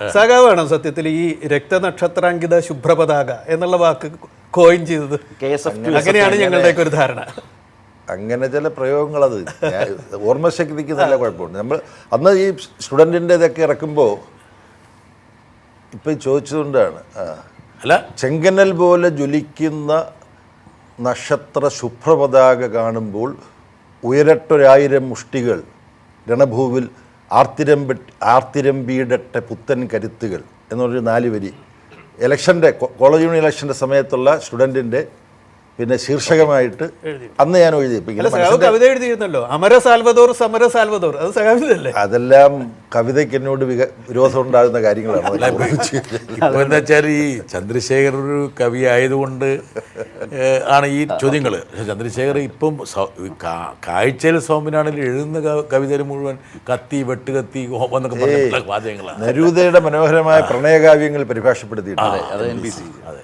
സഖാവാണ് സത്യത്തിൽ ഈ രക്തനക്ഷത്രാങ്കിത ശുഭ്രപതാക എന്നുള്ള വാക്ക് കോയിൻ ചെയ്തത്? അങ്ങനെയാണ് ഞങ്ങളുടെയൊക്കെ ഒരു ധാരണ. അങ്ങനെ ചില പ്രയോഗങ്ങൾ അത് ഓർമ്മശക്തിക്ക് നല്ല കുഴപ്പമുണ്ട്. നമ്മൾ അന്ന് ഈ സ്റ്റുഡന്റിന്റെ ഇതൊക്കെ ഇറക്കുമ്പോൾ ഇപ്പം ഈ ചോദിച്ചതുകൊണ്ടാണ്. അല്ല. ചെങ്കനൽ പോലെ ജ്വലിക്കുന്ന നക്ഷത്ര ശുഭ്രപതാക കാണുമ്പോൾ ഉയരട്ടൊരായിരം മുഷ്ടികൾ രണഭൂവിൽ ആർത്തിരമ്പ ആർത്തിരമ്പിയിടട്ടെ പുത്തൻ കരുത്തുകൾ എന്നൊരു നാല് വരി ഇലക്ഷന്റെ കോളേജ് യൂണിയൻ ഇലക്ഷന്റെ സമയത്തുള്ള സ്റ്റുഡന്റിന്റെ പിന്നെ ശീർഷകമായിട്ട് അന്ന് ഞാൻ എഴുതി കവിത എഴുതിയിരുന്നല്ലോ. അമര സാൽവദോർ സമര സാൽവദോർ. അത് അതെല്ലാം കവിതയ്ക്ക് എന്നോട് വിരോധം ഉണ്ടാകുന്ന കാര്യങ്ങളാണ്. എന്താ വെച്ചാൽ ഈ ചന്ദ്രശേഖർ ഒരു കവി ആയതുകൊണ്ട് ആണ് ഈ ചോദ്യങ്ങൾ ചന്ദ്രശേഖർ ഇപ്പം കാഴ്ചയിൽ സൗമ്യനാണെങ്കിൽ എഴുതുന്ന കവിതയിൽ മുഴുവൻ കത്തി വെട്ടുകത്തി എന്നൊക്കെ പറഞ്ഞിട്ടുള്ള വാചകങ്ങളാണ്. നരൂദയുടെ മനോഹരമായ പ്രണയകാവ്യങ്ങൾ പരിഭാഷപ്പെടുത്തിയിട്ടുണ്ട്. അതെ.